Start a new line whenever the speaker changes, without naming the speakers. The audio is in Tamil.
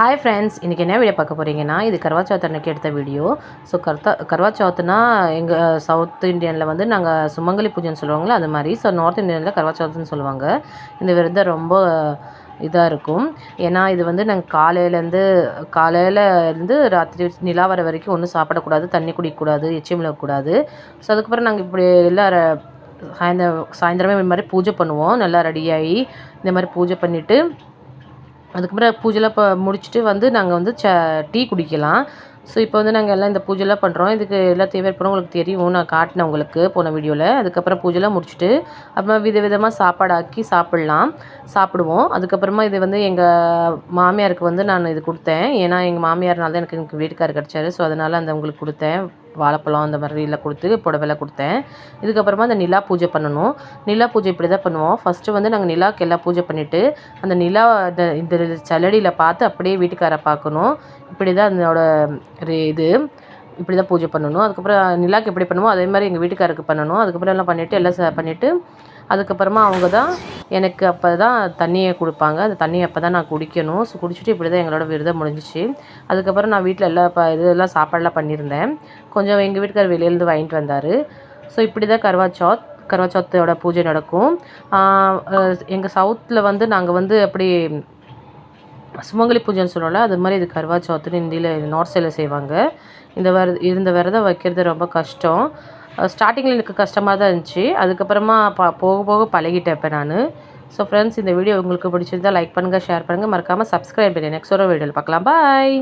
ஹாய் ஃப்ரெண்ட்ஸ் இன்றைக்கி என்ன வீடியோ பார்க்க போகிறீங்கன்னா இது கர்வா சௌத் அன்னைக்கு எடுத்த வீடியோ ஸோ கர்த்தா கர்வா சௌத்னா எங்கள் சவுத் இந்தியனில் வந்து நாங்கள் சுமங்கலி பூஜைன்னு சொல்லுவாங்களோ அது மாதிரி. ஸோ நார்த் இந்தியனில் கர்வா சௌத்னு சொல்லுவாங்க. இந்த விருந்தம் ரொம்ப இதாக இருக்கும். ஏன்னா இது வந்து நாங்கள் காலையிலேருந்து காலையில் இருந்து ராத்திரி நிலா வர வரைக்கும் ஒன்றும் சாப்பிடக்கூடாது தண்ணி குடிக்கக்கூடாது எச்சியம் விழக்கூடாது. ஸோ அதுக்கப்புறம் நாங்கள் இப்படி எல்லாம் சாயந்தரம் சாயந்தரமே இந்த மாதிரி பூஜை பண்ணுவோம். நல்லா ரெடியாகி இந்த மாதிரி பூஜை பண்ணிவிட்டு அதுக்கப்புறம் பூஜைலாம் இப்போ முடிச்சுட்டு வந்து நாங்கள் வந்து ச டீ குடிக்கலாம். ஸோ இப்போ வந்து நாங்கள் எல்லாம் இந்த பூஜைலாம் பண்ணுறோம் இதுக்கு எல்லாம் தேவைப்படும் உங்களுக்கு தெரியும். நான் காட்டினேன் உங்களுக்கு போன வீடியோவில் அதுக்கப்புறம் பூஜைலாம் முடிச்சுட்டு அப்புறமா வித விதமாக சாப்பாடு ஆக்கி சாப்பிட்லாம். சாப்பிடுவோம். அதுக்கப்புறமா இது வந்து எங்கள் மாமியாருக்கு வந்து நான் இது கொடுத்தேன். ஏன்னா எங்கள் மாமியார்னால தான் எனக்கு எனக்கு வீட்டுக்காரர் கிடச்சாரு. ஸோ அதனால் அந்த உங்களுக்கு கொடுத்தேன். வாழைப்பழம் அந்த மாதிரி எல்லாம் கொடுத்து புடவைலாம் கொடுத்தேன். இதுக்கப்புறமா அந்த நிலா பூஜை பண்ணணும். நிலா பூஜை இப்படி தான் பண்ணுவோம். ஃபஸ்ட்டு வந்து நாங்கள் நிலாக்கு எல்லாம் பூஜை பண்ணிவிட்டு அந்த நிலா இந்த இந்த சல்லடியில் பார்த்து அப்படியே வீட்டுக்காரை பார்க்கணும். இப்படி தான் அதனோட ஒரு இது. இப்படி தான் பூஜை பண்ணணும். அதுக்கப்புறம் நிலாக்கு எப்படி பண்ணுவோம் அதே மாதிரி எங்கள் வீட்டுக்காருக்கு பண்ணணும். அதுக்கப்புறம் எல்லாம் பண்ணிவிட்டு எல்லாம் ச பண்ணிவிட்டு அதுக்கப்புறமா அவங்க தான் எனக்கு அப்போ தான் தண்ணியை கொடுப்பாங்க. அந்த தண்ணியை அப்போ தான் நான் குடிக்கணும். ஸோ குடிச்சிட்டு இப்படி தான் எங்களோட விரதம் முடிஞ்சிச்சு. அதுக்கப்புறம் நான் வீட்டில் எல்லா ப இதெல்லாம் சாப்பாடெலாம் பண்ணியிருந்தேன். கொஞ்சம் எங்கள் வீட்டுக்கார் வெளியிலேருந்து வாங்கிட்டு வந்தார். ஸோ இப்படி தான் கர்வா கருவாச்சோத்தோட பூஜை நடக்கும். எங்கள் சவுத்தில் வந்து நாங்கள் வந்து அப்படி சுமங்கலி பூஜைன்னு சொல்லுவோம்ல அது மாதிரி இது கர்வா சௌத்துன்னு இந்தியில் நார்த் சைடில் செய்வாங்க. இந்த விர இந்த விரதம் வைக்கிறது ரொம்ப கஷ்டம். ஸ்டார்டிங்கில் எனக்கு கஷ்டமாக தான் இருந்துச்சு. அதுக்கப்புறமா ப போக போக பழகிட்டேன் இப்போ நான். ஸோ ஃப்ரெண்ட்ஸ் இந்த வீடியோ உங்களுக்கு பிடிச்சிருந்தா லைக் பண்ணுங்கள் ஷேர் பண்ணுங்கள் மறக்காமல் சப்ஸ்கிரைப் பண்ணி. நெக்ஸ்ட் ஒரு வீடியோவில் பார்க்கலாம். பாய்